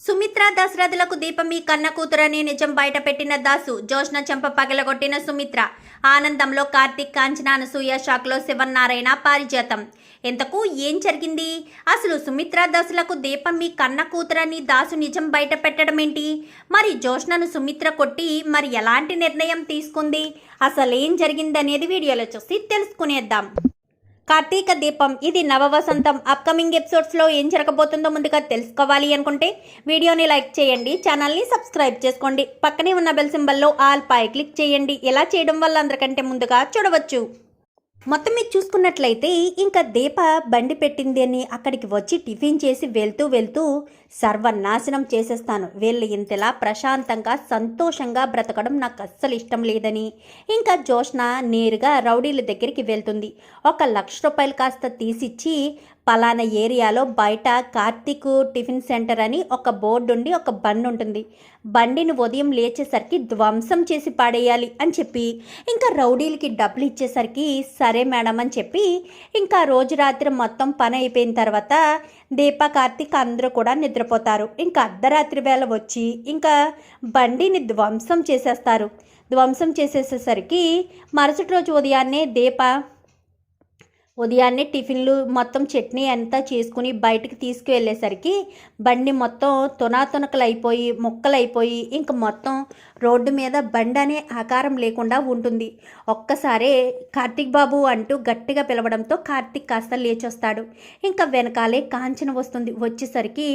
సుమిత్ర దశరథులకు దీపం మీ కన్న కూతురని నిజం బయట పెట్టిన దాసు జోష్న చెంప పగలగొట్టిన సుమిత్ర. ఆనందంలో కార్తీక్ కాంచన అనసూయ షాక్లో శివన్నారాయణ పారిజాతం. ఎంతకు ఏం జరిగింది? అసలు సుమిత్ర దశలకు దీపం మీ కన్న కూతురని దాసు నిజం బయట పెట్టడం ఏంటి మరి జోష్నను సుమిత్ర కొట్టి మరి ఎలాంటి నిర్ణయం తీసుకుంది? అసలు ఏం జరిగిందనేది వీడియోలో చూసి తెలుసుకునేద్దాం. కార్తీక దీపం ఇది నవ వసంతం అప్కమింగ్ ఎపిసోడ్స్లో ఏం జరగబోతుందో ముందుగా తెలుసుకోవాలి అనుకుంటే వీడియోని లైక్ చేయండి ఛానల్ని సబ్స్క్రైబ్ చేసుకోండి. పక్కనే ఉన్న బెల్ సింబల్లో ఆల్ పై క్లిక్ చేయండి. ఇలా చేయడం వల్ల అందరికంటే ముందుగా చూడవచ్చు. మొత్తం మీరు చూసుకున్నట్లయితే ఇంకా దీప బండి పెట్టింది అని అక్కడికి వచ్చి టిఫిన్ చేసి వెళ్తూ వెళ్తూ సర్వనాశనం చేసేస్తాను. వీళ్ళు ఇంతలా ప్రశాంతంగా సంతోషంగా బ్రతకడం నాకు అస్సలు ఇష్టం లేదని. ఇంకా జోష్న నేరుగా రౌడీల దగ్గరికి వెళ్తుంది. ఒక లక్ష రూపాయలు కాస్త తీసిచ్చి పలానా ఏరియాలో బయట కార్తీక్ టిఫిన్ సెంటర్ అని ఒక బోర్డు ఉండి ఒక బండి ఉంటుంది బండిని ఉదయం లేచేసరికి ధ్వంసం చేసి పాడేయాలి అని చెప్పి ఇంకా రౌడీలకి డబ్బులు ఇచ్చేసరికి సరే మేడం అని చెప్పి ఇంకా రోజు రాత్రి మొత్తం పని అయిపోయిన తర్వాత దీప కార్తీక్ అందరూ కూడా నిద్రపోతారు. ఇంకా అర్ధరాత్రి వేళ వచ్చి ఇంకా బండిని ధ్వంసం చేసేస్తారు. ధ్వంసం చేసేసేసరికి మరుసటి రోజు ఉదయాన్నే దీప ఉదయాన్నే టిఫిన్లు మొత్తం చట్నీ అంతా చేసుకుని బయటకు తీసుకువెళ్ళేసరికి బండి మొత్తం తునాతునకలు అయిపోయి ముక్కలు అయిపోయి ఇంక మొత్తం రోడ్డు మీద బండి అనే ఆకారం లేకుండా ఉంటుంది. ఒక్కసారే కార్తీక్ బాబు అంటూ గట్టిగా పిలవడంతో కార్తీక్ కాస్త లేచొస్తాడు. ఇంకా వెనకాలే కాంచన వస్తుంది. వచ్చేసరికి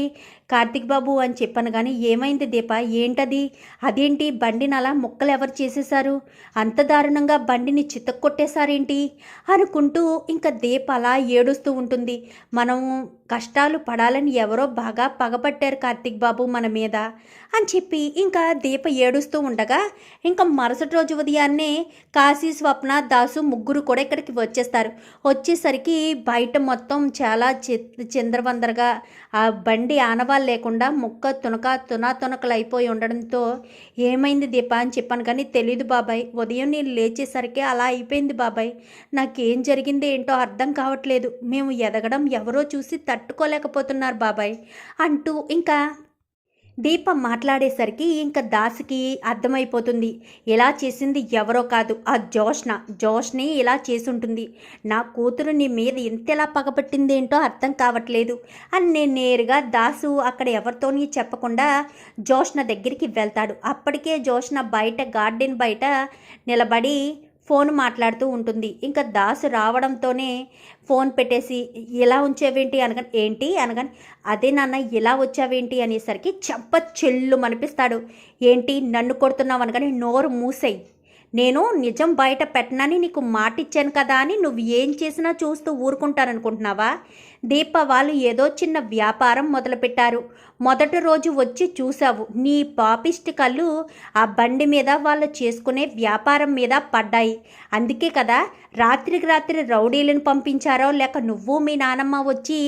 కార్తీక్ బాబు అని చెప్పాను కానీ ఏమైంది దీప? ఏంటది? అదేంటి? బండిని అలా ముక్కలు ఎవరు చేసేశారు? అంత దారుణంగా బండిని చితక్కొట్టేశారేంటి? అనుకుంటూ ఇంకా దీప అలా ఏడుస్తూ ఉంటుంది. మనం కష్టాలు పడాలని ఎవరో బాగా పగపట్టారు కార్తీక్ బాబు మన మీద అని చెప్పి ఇంకా దీప ఏడుస్తూ ఉండగా ఇంకా మరుసటి రోజు ఉదయాన్నే కాశీ స్వప్న దాసు ముగ్గురు కూడా ఇక్కడికి వచ్చేస్తారు. వచ్చేసరికి బయట మొత్తం చాలా చి చిందరవందరగా ఆ బండి ఆనవాళ్ళు లేకుండా ముక్క తునక తునా తునకలు అయిపోయి ఉండడంతో ఏమైంది దీప అని చెప్పాను కానీ తెలియదు బాబాయ్. ఉదయం నేను లేచేసరికి అలా అయిపోయింది బాబాయ్. నాకేం జరిగింది ఏంటో అర్థం కావట్లేదు. మేము ఎదగడం ఎవరో చూసి తట్టుకోలేకపోతున్నారు బాబాయ్. అంటూ ఇంకా దీప మాట్లాడేసరికి ఇంకా దాసుకి అర్థమైపోతుంది. ఇలా చేసింది ఎవరో కాదు. ఆ జోష్న జోష్ని ఇలా చేసుంటుంది. నా కూతురు నీ మీద ఎంతలా పగబట్టిందేంటో ఏంటో అర్థం కావట్లేదు. అని నేను నేరుగా దాసు అక్కడ ఎవరితోని చెప్పకుండా జోష్న దగ్గరికి వెళ్తాడు. అప్పటికే జోష్న బయట గార్డెన్ బయట నిలబడి ఫోన్ మాట్లాడుతూ ఉంటుంది. ఇంకా దాసు రావడంతోనే ఫోన్ పెట్టేసి ఇలా ఉంచావేంటి? అనగాని ఏంటి? అనగాని అదే నాన్న ఇలా వచ్చావేంటి? అనేసరికి చెప్ప చెల్లు అనిపిస్తాడు ఏంటి? నన్ను కొడుతున్నావు? అనగానే నోరు మూసేయి. నేను నిజం బయట పెట్టనని నీకు మాటిచ్చాను కదా అని నువ్వు ఏం చేసినా చూస్తూ ఊరుకుంటాననుకుంటున్నావా దీప వాళ్ళు ఏదో చిన్న వ్యాపారం మొదలుపెట్టారు. మొదటి రోజు వచ్చి చూసావు నీ పాపిష్టి కళ్ళు ఆ బండి మీద వాళ్ళు చేసుకునే వ్యాపారం మీద పడ్డాయి. అందుకే కదా రాత్రికి రాత్రి రౌడీలను పంపించారో లేక నువ్వు మీ నానమ్మ వచ్చి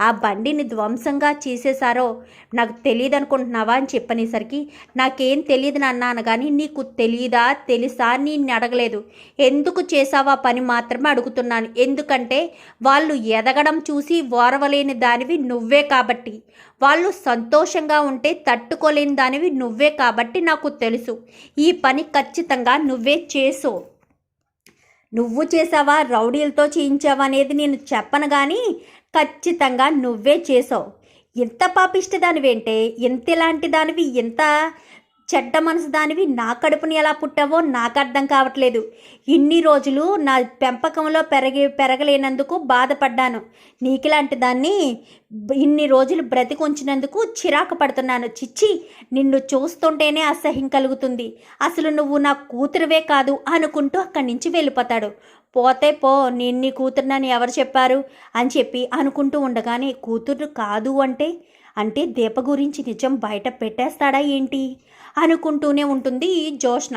ఆ బండిని ధ్వంసంగా చేసేశారో నాకు తెలియదు అనుకుంటున్నావా అని చెప్పనేసరికి నాకేం తెలియదు నాన్న కానీ నీకు తెలియదా తెలుసా నిన్ను అడగలేదు. ఎందుకు చేసావా పని మాత్రమే అడుగుతున్నాను. ఎందుకంటే వాళ్ళు ఎదగడం చూసి ఓరవలేని దానివి నువ్వే కాబట్టి. వాళ్ళు సంతోషంగా ఉంటే తట్టుకోలేని దానివి నువ్వే కాబట్టి నాకు తెలుసు. ఈ పని ఖచ్చితంగా నువ్వే చేసో. నువ్వు చేసావా రౌడీలతో చేయించావా అనేది నేను చెప్పను కానీ ఖచ్చితంగా నువ్వే చేసావు ఎంత పాపిష్టి దానివేంటే ఎంత ఇలాంటి దానివి ఎంత చెడ్డ మనసు దానివి నా కడుపుని ఎలా పుట్టావో నాకు అర్థం కావట్లేదు. ఇన్ని రోజులు నా పెంపకంలో పెరగి పెరగలేనందుకు బాధపడ్డాను. నీకులాంటి దాన్ని ఇన్ని రోజులు బ్రతికొంచినందుకు చిరాకు పడుతున్నాను. చిచ్చి నిన్ను చూస్తుంటేనే అసహ్యం కలుగుతుంది. అసలు నువ్వు నా కూతురువే కాదు అనుకుంటూ అక్కడి నుంచి వెళ్ళిపోతాడు. పోతే పో నిన్ని నీ కూతురునని ఎవరు చెప్పారు? అని చెప్పి అనుకుంటూ ఉండగానే కూతురు కాదు అంటే అంటే దీప గురించి నిజం బయట పెట్టేస్తాడా ఏంటి? అనుకుంటూనే ఉంటుంది జోష్న.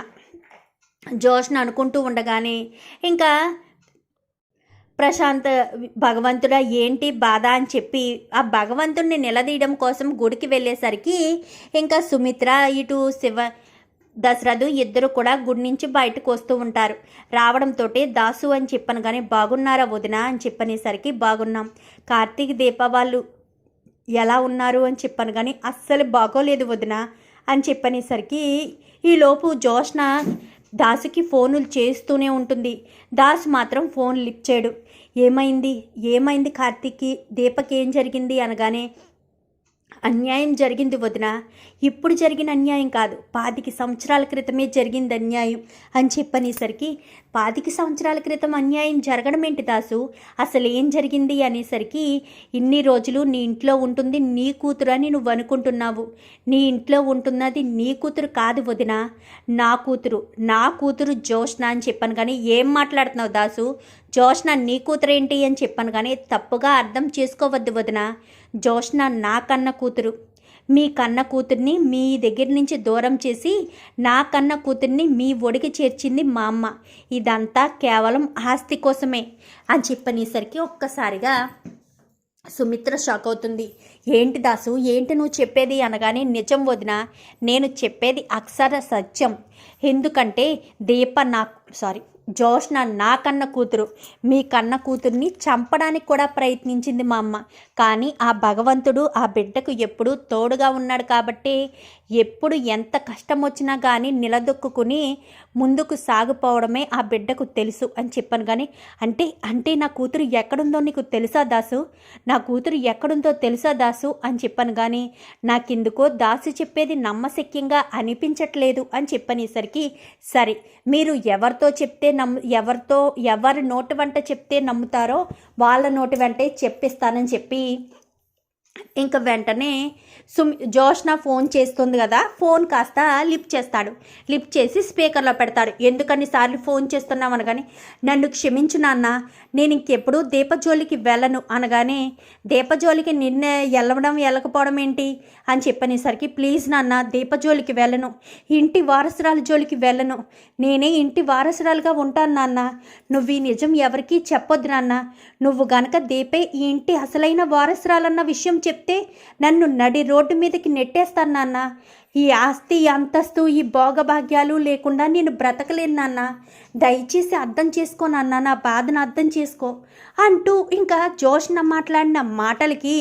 జోష్న అనుకుంటూ ఉండగానే ఇంకా ప్రశాంత్ భగవంతుడా ఏంటి బాధ అని చెప్పి ఆ భగవంతుడిని నిలదీయడం కోసం గుడికి వెళ్ళేసరికి ఇంకా సుమిత్ర ఇటు శివ దశరథు ఇద్దరు కూడా గుడి నుంచి బయటకు వస్తూ ఉంటారు. రావడంతో దాసు అని చెప్పాను కానీ బాగున్నారా వదిన? అని చెప్పనేసరికి బాగున్నాం. కార్తీక్ దీప వాళ్ళు ఎలా ఉన్నారు అని చెప్పాను కానీ అస్సలు బాగోలేదు వదిన అని చెప్పనేసరికి ఈలోపు జోష్న దాసుకి ఫోనులు చేస్తూనే ఉంటుంది. దాసు మాత్రం ఫోన్ లిఫ్ట్ చేయడు. ఏమైంది? ఏమైంది కార్తీక్కి? దీపక్ ఏం జరిగింది అనగానే అన్యాయం జరిగింది వదిన. ఇప్పుడు జరిగిన అన్యాయం కాదు పాతికి సంవత్సరాల క్రితమే జరిగింది అన్యాయం అని చెప్పనేసరికి పాతిక సంవత్సరాల క్రితం అన్యాయం జరగడం ఏంటి దాసు? అసలు ఏం జరిగింది అనేసరికి ఇన్ని రోజులు నీ ఇంట్లో ఉంటుంది నీ కూతురు అని నువ్వు అనుకుంటున్నావు. నీ ఇంట్లో ఉంటున్నది నీ కూతురు కాదు వదిన. నా కూతురు నా కూతురు జోష్న అని చెప్పాను కానీ ఏం మాట్లాడుతున్నావు దాసు? జోష్న నీ కూతురు ఏంటి అని చెప్పాను కానీ తప్పుగా అర్థం చేసుకోవద్దు వదిన. జోష్న నా కన్న కూతురు. మీ కన్న కూతుర్ని మీ దగ్గర నుంచి దూరం చేసి నా కన్న కూతుర్ని మీ ఒడికి చేర్చింది మా అమ్మ. ఇదంతా కేవలం ఆస్తి కోసమే అని చెప్పనేసరికి ఒక్కసారిగా సుమిత్ర షాక్ అవుతుంది. ఏంటి దాసు ఏంటి నువ్వు చెప్పేది అనగానే నిజం వదిన నేను చెప్పేది అక్షర సత్యం. ఎందుకంటే దీప నా సారీ జోష్న నా కన్న కూతురు. మీ కన్న కూతుర్ని చంపడానికి కూడా ప్రయత్నించింది మా అమ్మ. కానీ ఆ భగవంతుడు ఆ బిడ్డకు ఎప్పుడూ తోడుగా ఉన్నాడు కాబట్టి ఎప్పుడు ఎంత కష్టం వచ్చినా కానీ నిలదొక్కుని ముందుకు సాగిపోవడమే ఆ బిడ్డకు తెలుసు అని చెప్పాను కానీ అంటే అంటే నా కూతురు ఎక్కడుందో నీకు తెలుసా దాసు? నా కూతురు ఎక్కడుందో తెలుసా దాసు అని చెప్పాను కానీ నాకెందుకో దాసు చెప్పేది నమ్మశక్యంగా అనిపించట్లేదు అని చెప్పనేసరికి సరే మీరు ఎవరితో చెప్తే నమ్ము ఎవరితో ఎవరి నోటి వెంట చెప్తే నమ్ముతారో వాళ్ళ నోటి వెంటే చెప్పిస్తానని చెప్పి ఇంకా వెంటనే సుమ్ జోష్న ఫోన్ చేస్తుంది కదా ఫోన్ కాస్త లిఫ్ట్ చేస్తాడు. లిఫ్ట్ చేసి స్పీకర్లో పెడతాడు. ఎందుకని సార్లు ఫోన్ చేస్తున్నావు అనగానే నన్ను క్షమించు నాన్న నేను ఇంకెప్పుడు దీపజోలికి వెళ్ళను అనగానే దీపజోలికి నిన్న వెళ్ళడం వెళ్ళకపోవడం ఏంటి? అని చెప్పనేసరికి ప్లీజ్ నాన్న దీపజోలికి వెళ్ళను. ఇంటి వారసురాల జోలికి వెళ్ళను. నేనే ఇంటి వారసురాలుగా ఉంటాను నాన్న. నువ్వు ఈ నిజం ఎవరికీ చెప్పొద్దు నాన్న. నువ్వు గనక దీపే ఈ ఇంటి అసలైన వారసురాలన్న విషయం చెప్తే నన్ను నడి రోడ్డు మీదకి నెట్టేస్తాను నాన్న. ఈ ఆస్తి అంతస్తు ఈ భోగభాగ్యాలు లేకుండా నేను బ్రతకలేను నాన్న. దయచేసి అర్థం చేసుకో నాన్న నా బాధను అర్థం చేసుకో అంటూ ఇంకా జోష్న మాట్లాడిన మాటలకి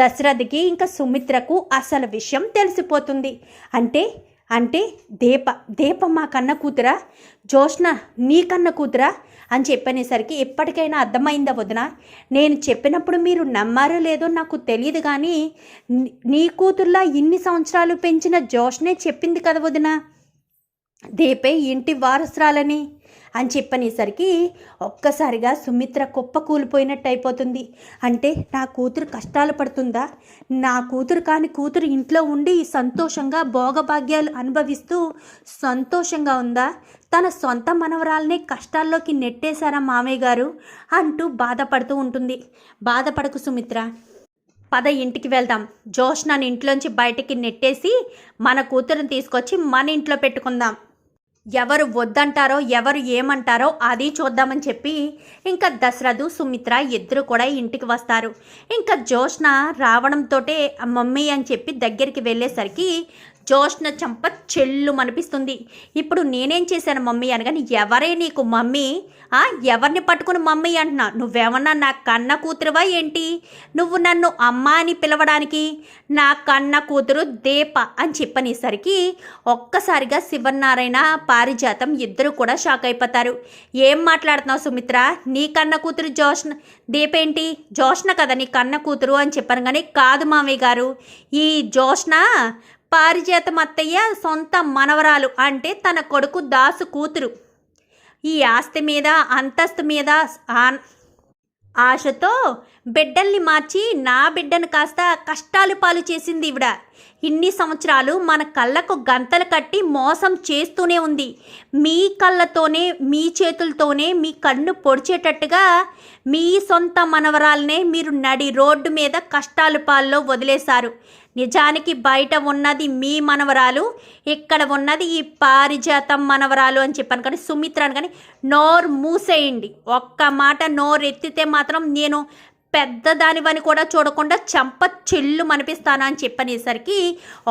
దశరథకి ఇంకా సుమిత్రకు అసలు విషయం తెలిసిపోతుంది. అంటే అంటే దీప దీప మా కన్న కూతురా? జోష్న నీ కన్న కూతురా? అని చెప్పనేసరికి ఎప్పటికైనా అర్థమైందా వదిన? నేను చెప్పినప్పుడు మీరు నమ్మారో లేదో నాకు తెలియదు కానీ నీ- నీ కూతుర్లా ఇన్ని సంవత్సరాలు పెంచిన జోష్నే చెప్పింది కదా వదిన? దీపే ఇంటి వారసురాలని? అని చెప్పనేసరికి ఒక్కసారిగా సుమిత్ర కుప్ప కూలిపోయినట్టు అయిపోతుంది. అంటే నా కూతురు కష్టాలు పడుతుందా? నా కూతురు కాని కూతురు ఇంట్లో ఉండి సంతోషంగా భోగభాగ్యాలు అనుభవిస్తూ సంతోషంగా ఉందా? తన సొంత మనవరాల్ని కష్టాల్లోకి నెట్టేశారా మామయ్య గారు? అంటూ బాధపడుతూ ఉంటుంది. బాధపడకు సుమిత్ర. పద ఇంటికి వెళ్దాం. జోష్ నన్ను ఇంట్లోంచి బయటికి నెట్టేసి మన కూతురుని తీసుకొచ్చి మన ఇంట్లో పెట్టుకుందాం. ఎవరు వద్దంటారో ఎవరు ఏమంటారో అది చూద్దామని చెప్పి ఇంకా దశరథు సుమిత్ర ఇద్దరు కూడా ఇంటికి వస్తారు. ఇంకా జోష్న రావడంతోటే మమ్మీ అని చెప్పి దగ్గరికి వెళ్ళేసరికి జోష్న చంప చెల్లు మనిపిస్తుంది ఇప్పుడు నేనేం చేశాను మమ్మీ అనగాని ఎవరే నీకు మమ్మీ? ఆ ఎవరిని పట్టుకుని మమ్మీ అంటున్నా? నువ్వేమన్నా నా కన్న కూతురువా ఏంటి? నువ్వు నన్ను అమ్మ అని పిలవడానికి నా కన్న కూతురు దీప అని చెప్పనేసరికి ఒక్కసారిగా శివనారాయణ పారిజాతం ఇద్దరు కూడా షాక్ అయిపోతారు. ఏం మాట్లాడుతున్నావు సుమిత్ర? నీ కన్న కూతురు జోష్న దీపేంటి? జోష్న కదా నీ కన్న కూతురు అని చెప్పాను కానీ కాదు మామయ్య గారు ఈ జోష్న పారిజాతమత్తయ్య సొంత మనవరాలు అంటే తన కొడుకు దాసు కూతురు. ఈ ఆస్తి మీద అంతస్తు మీద ఆశతో బిడ్డల్ని మార్చి నా బిడ్డను కాస్త కష్టాలు పాలు చేసింది ఈవిడ ఇన్ని సంవత్సరాలు మన కళ్ళకు గంతలు కట్టి మోసం చేస్తూనే ఉంది. మీ కళ్ళతోనే మీ చేతులతోనే మీ కన్ను పొడిచేటట్టుగా మీ సొంత మనవరాలనే మీరు నడి రోడ్డు మీద కష్టాలు పాల్లో వదిలేశారు. నిజానికి బయట ఉన్నది మీ మనవరాలు ఇక్కడ ఉన్నది ఈ పారిజాతం మనవరాలు అని చెప్పాను కానీ సుమిత్ర అని కానీ నోరు మూసేయండి. ఒక్క మాట నోరు ఎత్తితే మాత్రం నేను పెద్ద దానివని కూడా చూడకుండా చంప చెల్లు మనిపిస్తానా అని చెప్పనేసరికి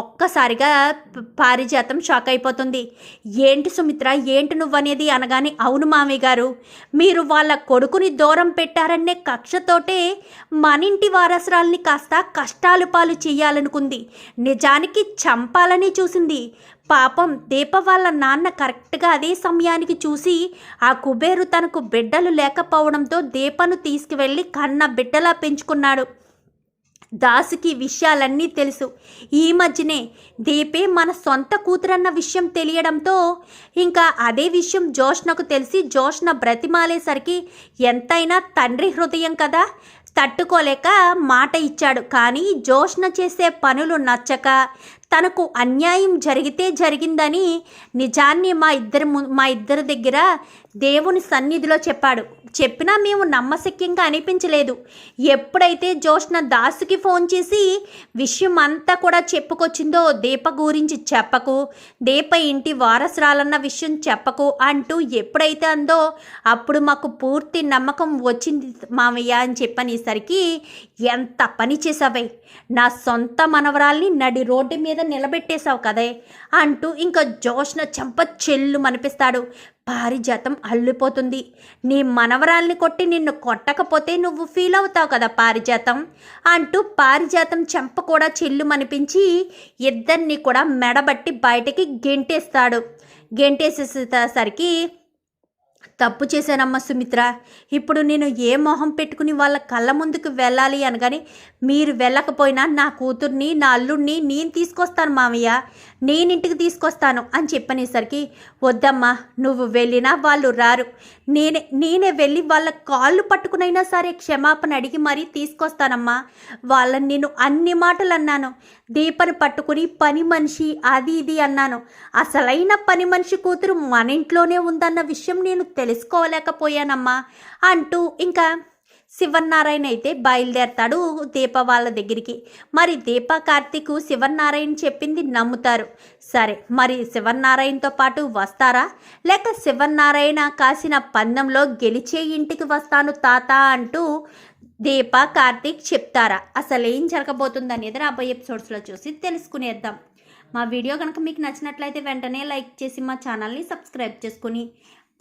ఒక్కసారిగా పారిజాతం షాక్ అయిపోతుంది. ఏంటి సుమిత్ర ఏంటి నువ్వనేది అనగానే అవును మామయ్య గారు మీరు వాళ్ళ కొడుకుని దూరం పెట్టారనే కక్షతోటే మనింటి వారసురాల్ని కాస్త కష్టాలు పాలు చేయాలనుకుంది. నిజానికి చంపాలని చూసింది. పాపం దీప వాళ్ళ నాన్న కరెక్ట్గా అదే సమయానికి చూసి ఆ కుబేరు తనకు బిడ్డలు లేకపోవడంతో దీపను తీసుకువెళ్ళి కన్న బిడ్డలా పెంచుకున్నాడు. దాసుకి విషయాలన్నీ తెలుసు. ఈ మధ్యనే దీపే మన సొంత కూతురన్న విషయం తెలియడంతో ఇంకా అదే విషయం జోష్నకు తెలిసి జోష్న బ్రతిమాలేసరికి ఎంతైనా తండ్రి హృదయం కదా? తట్టుకోలేక మాట ఇచ్చాడు. కానీ జోష్న చేసే పనులు నచ్చక తనకు అన్యాయం జరిగితే జరిగిందని నిజాన్ని మా ఇద్దరు ము- మా ఇద్దరి దగ్గర దేవుని సన్నిధిలో చెప్పాడు. చెప్పినా మేము నమ్మశక్యంగా అనిపించలేదు. ఎప్పుడైతే జోష్న దాసుకి ఫోన్ చేసి విషయం అంతా కూడా చెప్పుకొచ్చిందో దీప గురించి చెప్పకు దీప ఇంటి వారసురాలన్న విషయం చెప్పకు అంటూ ఎప్పుడైతే అందో అప్పుడు మాకు పూర్తి నమ్మకం వచ్చింది మామయ్య అని చెప్పనేసరికి ఎంత పని చేసావే నా సొంత మనవరాల్ని నడి రోడ్డు మీద నిలబెట్టేశావు కదే అంటూ ఇంకా జోష్న చెంప చెల్లు మనిపిస్తాడు. పారిజాతం అల్లిపోతుంది. నీ మనవరాల్ని కొట్టి నిన్ను కొట్టకపోతే నువ్వు ఫీల్ అవుతావు కదా పారిజాతం? అంటూ పారిజాతం చెంప కూడా చెల్లు మనిపించి ఇద్దరిని కూడా మెడబట్టి బయటికి గెంటేస్తాడు. గెంటేసేసరికి తప్పు చేశానమ్మా సుమిత్ర. ఇప్పుడు నేను ఏ మొహం పెట్టుకుని వాళ్ళ కళ్ళ ముందుకు వెళ్ళాలి అనగాని మీరు వెళ్ళకపోయినా నా కూతుర్ని నా అల్లుడిని నేను తీసుకొస్తాను మామయ్య నేను ఇంటికి తీసుకొస్తాను అని చెప్పనేసరికి వద్దమ్మా నువ్వు వెళ్ళినా వాళ్ళు రారు. నేనే నేనే వెళ్ళి వాళ్ళ కాళ్ళు పట్టుకునైనా సరే క్షమాపణ అడిగి మరీ తీసుకొస్తానమ్మా. వాళ్ళని నేను అన్ని మాటలు అన్నాను. దీపను పట్టుకుని పని మనిషి అది ఇది అన్నాను. అసలైన పని మనిషి కూతురు మన ఇంట్లోనే ఉందన్న విషయం నేను తెలుసుకోలేకపోయానమ్మా అంటూ ఇంకా శివనారాయణ అయితే బయలుదేరతాడు దీప వాళ్ళ దగ్గరికి. మరి దీప కార్తీక్ శివనారాయణ చెప్పింది నమ్ముతారు. సరే మరి శివనారాయణతో పాటు వస్తారా? లేక శివనారాయణ కాసిన పందెంలో గెలిచే ఇంటికి వస్తాను తాత అంటూ దీప కార్తీక్ చెప్తారా? అసలు ఏం జరగబోతుంది అనేది రాబోయే ఎపిసోడ్స్లో చూసి తెలుసుకునేద్దాం. మా వీడియో కనుక మీకు నచ్చినట్లయితే వెంటనే లైక్ చేసి మా ఛానల్ని సబ్స్క్రైబ్ చేసుకుని